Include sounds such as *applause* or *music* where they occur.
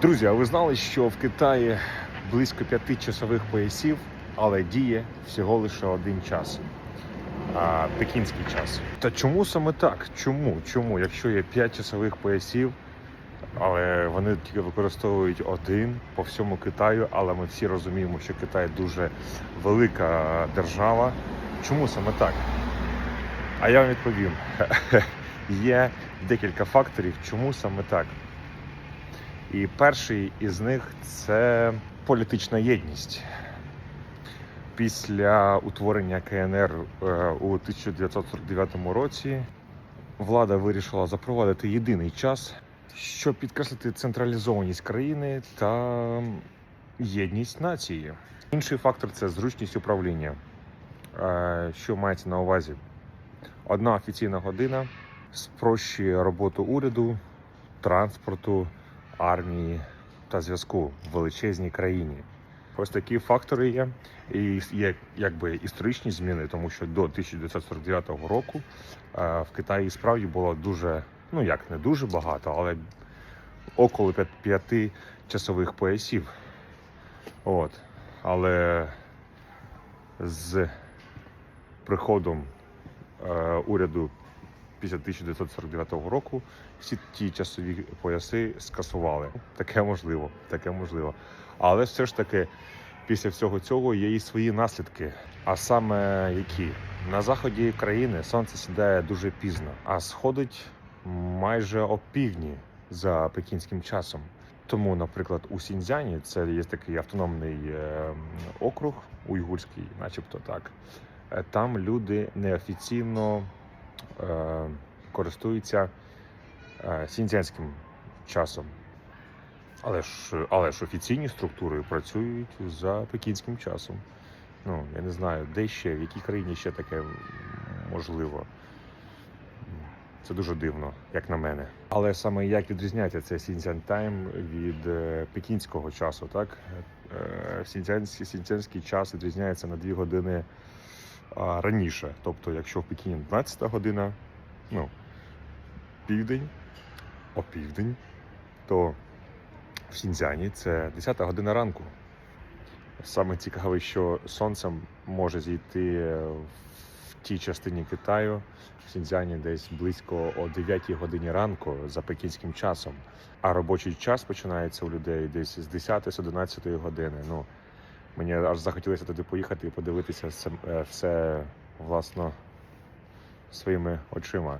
Друзі, а ви знали, що в Китаї близько п'яти часових поясів, але діє всього лише один час. А, пекінський час. Та чому саме так? Чому? Чому? Якщо є п'ять часових поясів, але вони тільки використовують один по всьому Китаю, але ми всі розуміємо, що Китай дуже велика держава. Чому саме так? А я вам відповім: *laughs* є декілька факторів, чому саме так. І перший із них це політична єдність. Після утворення КНР е, у 1949 році влада вирішила запровадити єдиний час, щоб підкреслити централізованість країни та єдність нації. Інший фактор це зручність управління. Е, Що мається на увазі? Одна офіційна година спрощує роботу уряду, транспорту, армії та зв'язку в величезній країні. Ось такі фактори є. І є якби історичні зміни, тому що до 1949 року е, в Китаї справді було дуже, ну як не дуже багато, але около п'яти часових поясів. От. Але з приходом е, уряду після 1949 року всі ті часові пояси скасували. Таке можливо, таке можливо. Але все ж таки, після всього цього є і свої наслідки. А саме які на заході країни сонце сідає дуже пізно, а сходить майже опівдні за пекінським часом. Тому, наприклад, у Сіньцзяні, це є такий автономний е, округ уйгурський, начебто так. е, Там люди неофіційно е, користуються е, часом. Але ж, але ж офіційні структури працюють за пекінським часом. Ну, я не знаю, де ще, в якій країні ще таке можливо. Це дуже дивно, як на мене. Але саме як відрізняється це Сіньцзян Тайм від е, пекінського часу, так? Сіньцзянський час відрізняється на 2 години раніше. Тобто, якщо в Пекіні 12 година, ну, південь, опівдень, то в Сіньцзяні це 10 година ранку. Саме цікаве, що сонце може зійти в тій частині Китаю, в Сіньцзяні десь близько о 9 годині ранку за пекінським часом. А робочий час починається у людей десь з 10 з 11 години. Ну, мені аж захотілося туди поїхати і подивитися все, е, власно своїми очима.